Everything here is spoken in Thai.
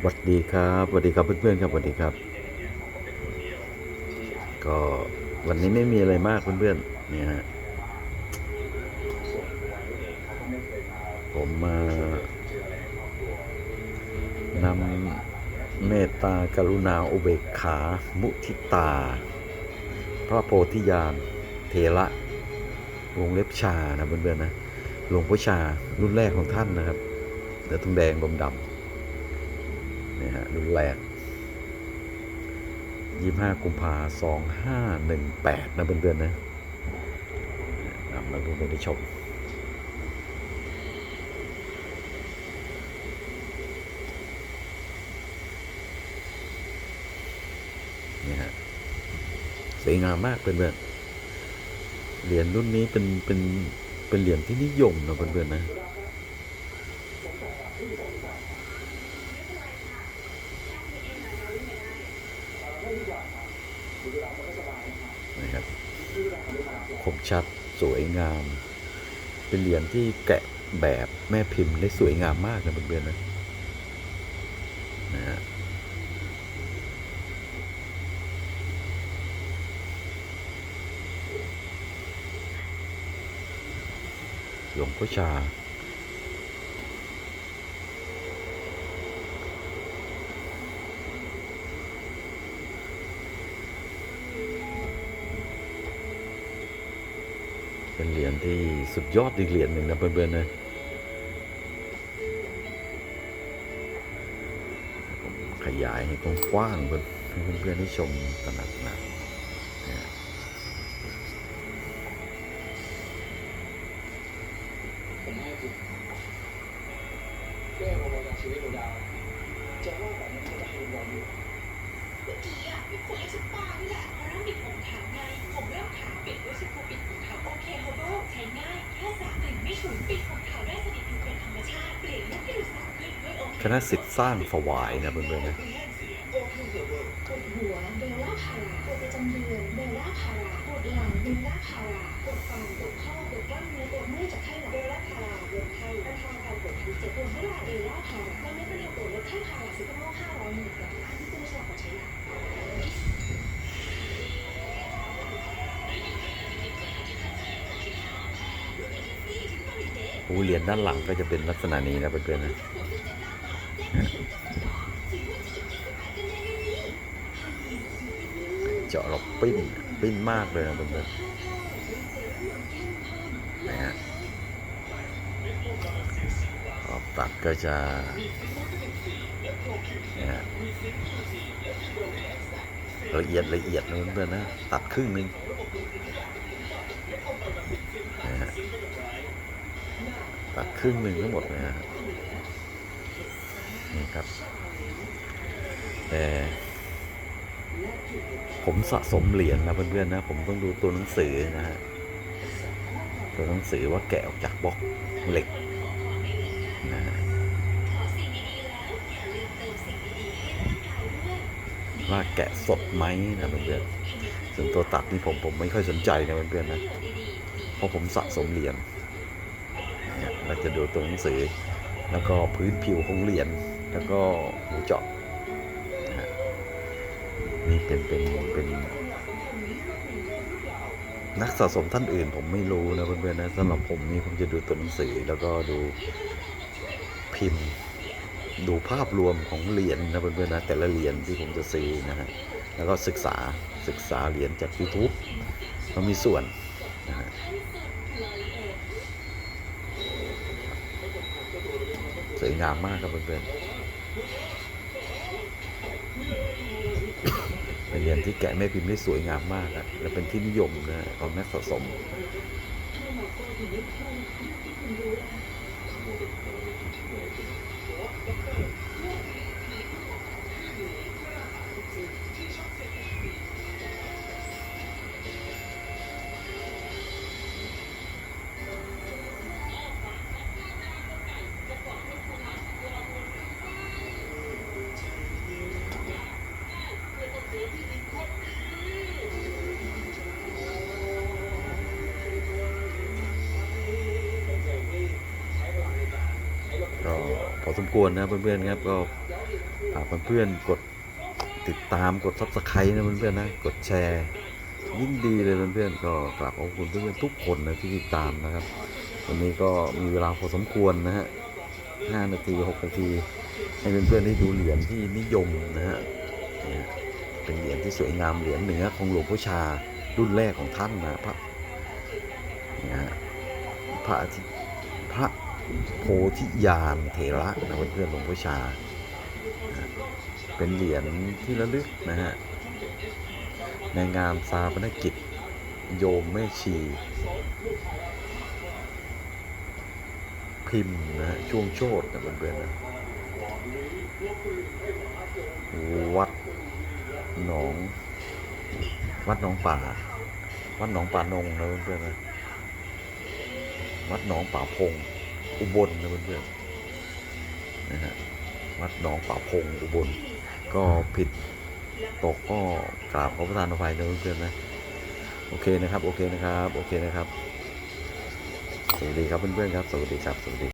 สวัสดีครับสวัสดีครับเพื่อนๆครับสวัสดีครับ ก็วันนี้ไม่มีอะไรมากเพื่อนๆเนี่ยฮะผมมานำเมตตากรุณาอุเบกขา มุทิตา พระโพธิญาณเทระวงเล็บชานะเพื่อนๆนะหลวงพ่อชารุ่นแรกของท่านนะครับเดือดทองแดงลมดำ นี่ฮะรุ่นแรกยี่ห้ากุมภาสองห้าหนึ่งแปดนะเพื่อนๆนะนำมาดูไปได้ชมนี่ฮะสวยงามมากเพื่อนๆเหรียญรุ่นนี้เป็นเป็นเป็นเหรียญที่นิยมนะเพื่อนๆนะ นะครับ คมชัดสวยงาม เป็นเหรียญที่แกะแบบแม่พิมพ์ได้สวยงามมากนะเพื่อนๆนะนะฮะหลวงพ่อชา เป็นเหรียญที่สุดยอดอีกเหรียญหนึ่งนะเพื่อนๆนะผมขยายให้กว้างๆเพื่อนเพื่อนๆได้ชมตนักหนักนะผมให้คุณแก้วมาจากชีวิตของดาวจะว่าแบบนี้ก็ได้รางวัลอยู่เมื่อกี้อะพี่คุณให้ฉันตานี่แหละเพราะเริ่มบิดผมขาวไงผมเริ่มขาวปิดด้วยแช คณะสิทธิ์สร้างถวายนะเพื่อนๆนะปวดหัวเบลล่าพาราปวดประจำเดือนเบลล่าพาราปวดหลังเบลล่าพาราปวดฟันปวดข้อปวดกล้ามเพื่อนปวดลดไข้พาราซิตามอล500มิลลิกรัมอันที่คุณไม่ใช่ของใช้ยาหูเหรียญด้านหลังก็จะเป็นลักษณะนี้นะเพื่อนๆนะ เจาะเราปิ้นปิ้นมากเลยนะเพื่อนๆนะฮะรอบตัดก็จะนะละเอียดละเอียดนะเพื่อนๆนะตัดครึ่งหนึงนะฮะตัดครึ่งหนึ่งทั้งหมดนะฮะนี่ครับแต่ ผมสะสมเหรียญนะเพื่อนๆนะผมต้องดูตัวหนังสือนะฮะตัวหนังสือว่าแกะออกจากบล็อกเหล็กนะฮะว่าแกะสดไหมนะเพื่อนๆส่วนตัวตัดนี่ผมผมไม่ค่อยสนใจนะเพื่อนๆนะเพราะผมสะสมเหรียญเราจะดูตัวหนังสือ แล้วก็พื้นผิวของเหรียญแล้วก็หูเจาะ นี่เป็นเป็นเป็น นักสะสมท่านอื่น ผมไม่รู้นะเพื่อนๆนะสำหรับผมนี่ผมจะดูตัวหนังสือแล้วก็ดูพิมพ์ ดูภาพรวมของเหรียญนะเพื่อนๆนะแต่ละเหรียญที่ผมจะซื้อนะฮะแล้วก็ศึกษาศึกษาเหรียญจาก YouTube มันมีส่วนนะฮะสวยงามมากครับเพื่อนๆ เป็นเห รียญที่แกะแม่พิมพ์ได้สวยงามมากอะและเป็นที่นิยมนะของนักสะสมก็พ อสมควรนะเพื่อนๆครับก็ฝากเพื่อนๆกดติดตามกด subscribe นะเพื่อนๆนะกดแชร์ยิ่งดีเลยเพื่อนๆก็กราบขอบคุณเพื่อนๆทุกคนนะที่ติดตามนะครับ วันนี้ก็มีเวลาพอสมควรนะฮะ5นาที6นาทีให้เพื่อนๆได้ดูเหรียญที่นิยมนะฮะเป็นเหรียญที่สวยงามเหรียญเหนือของหลวงพ่อชารุ่นแรกของท่านนะพระเนี่ยฮะพระพระ โพธิญาณเถระนะเพื่อนๆหลวงพ่อชา เป็นเหรียญที่ระลึกนะฮะ ในงานซาปนกิจ โยมแม่ชี พิมพ์นะฮะ ช่วงโชดนะเพื่อนๆนะวัดหนอง วัดหนองป่า วัดหนองป่านงนะเพื่อนๆนะวัดหนองป่าพง อุบลนะเพื่อนๆนะฮะวัดหนองป่าพงอุบล ก็ผิดตกก็กราบขอประทานอภัยนะเพื่อนๆนะโอเคนะครับ โอเคนะครับ โอเคนะครับ สวัสดีครับเพื่อนๆครับ สวัสดีครับ สวัสดี